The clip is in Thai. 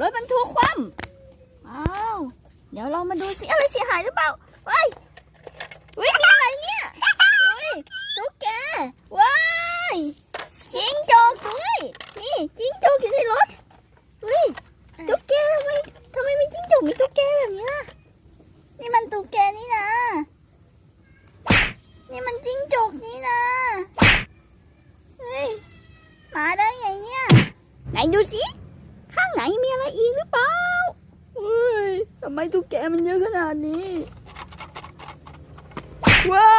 รถบรรทุกคว่ำอ้าวเดี๋ยวเรามาดูสิอะไรเสียหายหรือเปล่าเฮ้ยเฮ้ยนี่อะไรเนี่ยเฮ้ยตุ๊กแกว้ายจิ้งจอกด้วยนี่จิ้งจอกอยู่ในรถเฮ้ยตุ๊กแกทำไมทำไมมีจิ้งจอกมีตุ๊กแกแบบนี้ล่ะนี่มันตุ๊กแกนี่นะ นี่มันจิ้งจกนี่นะเฮ้ยมาได้ไงเนี่ยไหนดูสิ นมีอะไรอีกหรือเปล่าเฮ้ยทำไมตุ๊กแกมันเยอะขนาดนี้ว้า